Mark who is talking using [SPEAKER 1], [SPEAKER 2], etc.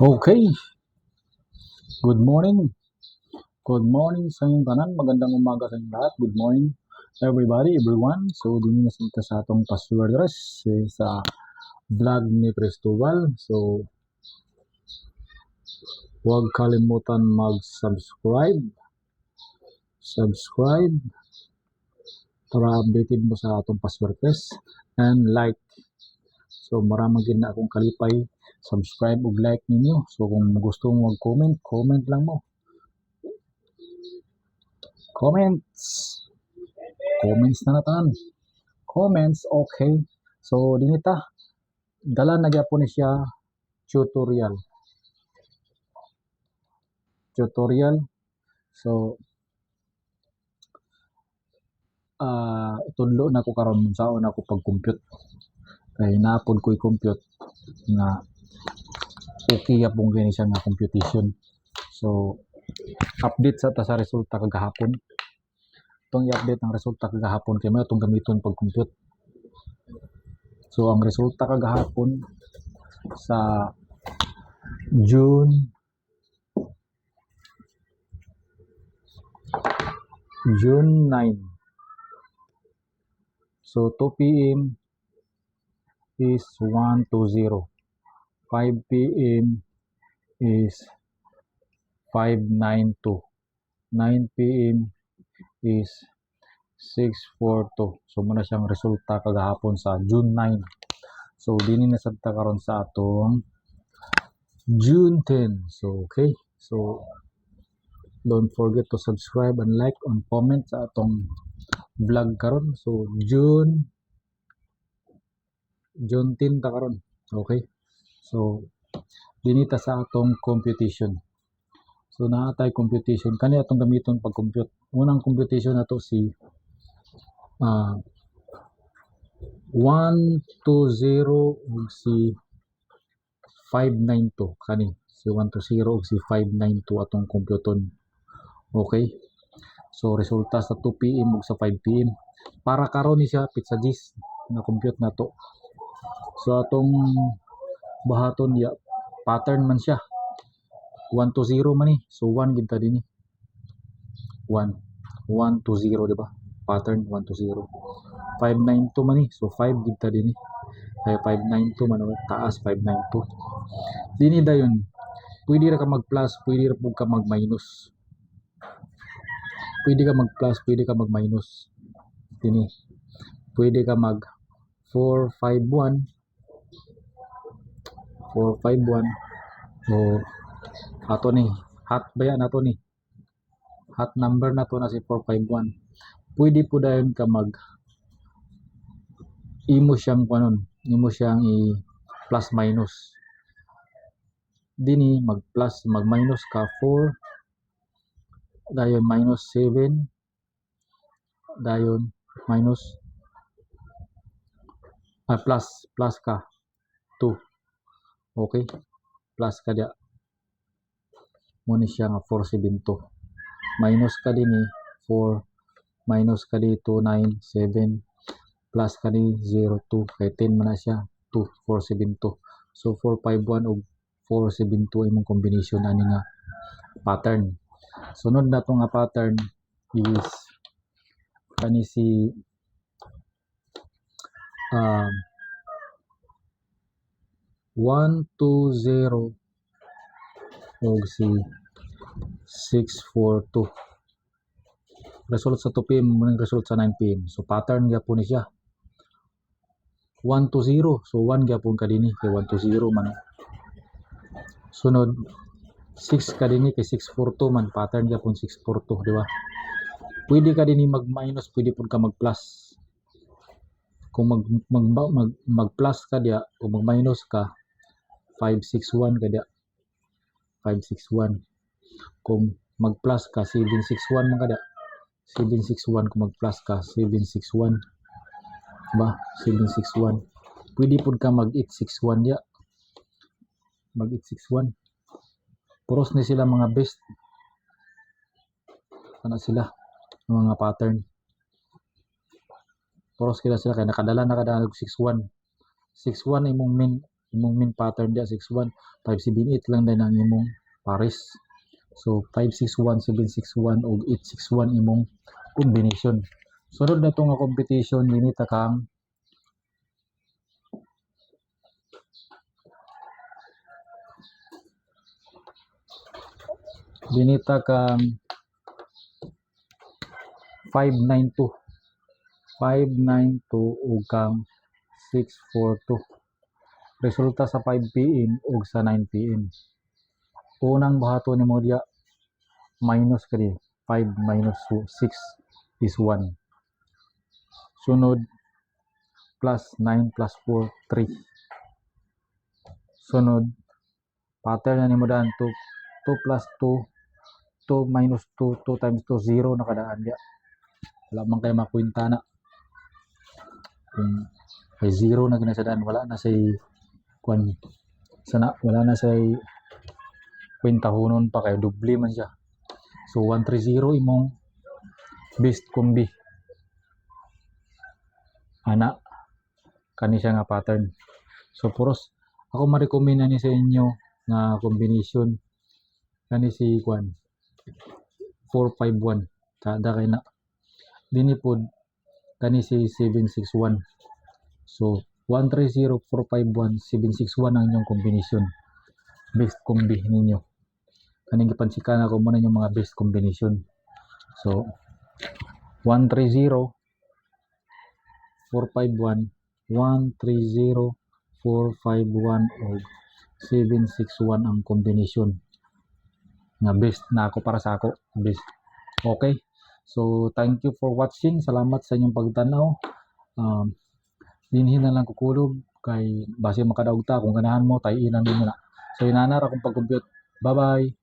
[SPEAKER 1] Okay. Good morning. Good morning sa inyong tanan. Magandang umaga sa inyong lahat. Good morning everybody, everyone. So, din na sa atong password address eh, sa vlog ni Cristobal. So, huwag kalimutan mag-subscribe. Subscribe para updated mo sa atong password test and like. So, maraming gid na akong kalipay subscribe ug like ninyo. So kung gusto mo mag-comment, comment lang mo. Comments. Comments na natan. Comments, okay. So dinita, dala na gyapon ni siya tutorial. Tutorial. So ah tudlo na ko karon unsaon ako pag-compute. Kay napod ko'y compute nga okay pong gani siya nga computation. So, update sa ta sa resulta kagahapon. Itong i-update ang resulta kagahapon kay may itong gamiton pag compute. So, ang resulta kagahapon sa June June 9. So, 2 p.m. is 120. 5 p.m. is 592. 9 p.m. is 642. So muna siyang resulta kagahapon sa June 9. So dini na karon sa atong June 10. So okay. So don't forget to subscribe and like and comment sa atong vlog karon. So June June 10 ta karon. Okay. So, dinita sa atong computation. So, naatay computation. Kani atong gamiton pag compute. Unang computation na to si uh, 120 ug si 592 kani si 120 ug si 592 atong computon. Okay? So resulta sa 2 PM ug sa 5 PM. Para karon ni siya pizza gis na compute na to. So atong bahaton ya. Pattern man siya. 1 to 0 man ni so 1 gid ta dinhi 1 1 to 0 di pattern 1 to 0 592 man ni so 5 gid ta dinhi kaya 592 man ang taas 592 dinhi dayon. Pwede ra ka mag plus pwede ra pud ka mag minus pwede ka mag plus pwede ka mag minus dinhi pwede ka mag 451 451 o ato ni hot ba yan ato ni? Hot number na to na si 451 pwede po dayon ka mag imo siyang kanon imo siyang i plus minus. Dini mag plus mag minus ka 4 dayon minus 7 dayon minus ah, plus plus ka 2 Okay? Plus ka dia. Muna siya nga 472. Minus ka din eh. 4. Minus ka dito 9, 7. Plus ka ni 0, 2. Kay 10 man siya. 2, 472. So 451 o 472 imong combination ani nga pattern. Sunod na to nga pattern is kani si um, 120 ug si 642 result sa 2 pm muning result sa 9 pm so pattern gyapon ni siya. 1 to 0 so 1 gyapon ka dinhi kay 1 to 0 man. Sunod 6 ka dinhi kay 642 man. Pattern gyapon 642 di ba? Pwede ka dinhi mag minus pwede pud ka mag plus. Kung mag mag, mag, mag plus ka dia o mag minus ka 561 kada 561 kung mag plus ka 761 man kada 761 kung mag plus ka 761 ba? 761 pwede pud ka mag 861 ya. Mag 861 puros ni sila mga best. Ana sila? Mga pattern. Puros kila sila kay nakadala nakadala og 61 61 imong min imong main pattern dia 61 578 lang din ang imong pares. So 561 761 ug 861 imong combination. Sunod na to nga competition dinita kang dinita kang 592 592 ug kang 642 resulta sa 5 pm ug sa 9 pm unang bahaton nimo diya minus kani 5 minus 6 is 1 sunod plus 9 plus 4 3 sunod pattern na nimo daan 2 2 plus 2 2 minus 2 2 times 2 0 nakadaan diya wala man kay makwenta na kung may zero na ginasadaan wala na say kwan sana wala na say kwentahonon pa kay doble man siya. So 130 imong best combi ana kani siya nga pattern. So puros ako ma-recommend na ni sa inyo nga combination. Kani si kwan 451 kada kay na. Dini pod kani si 761 so 130 451 761 ang inyong combination best combi ninyo. Kaning gipansikan ako mo na yung mga best combination so 130 451 130 451 o 761 ang combination nga best na ako para sa ako. Best. Okay? So thank you for watching. Salamat sa inyong pagtanaw. Um, dinhin na lang kukulog kay base makadaog ta kung ganahan mo tayo inan mo na. So inanar akong pag-compute. Bye bye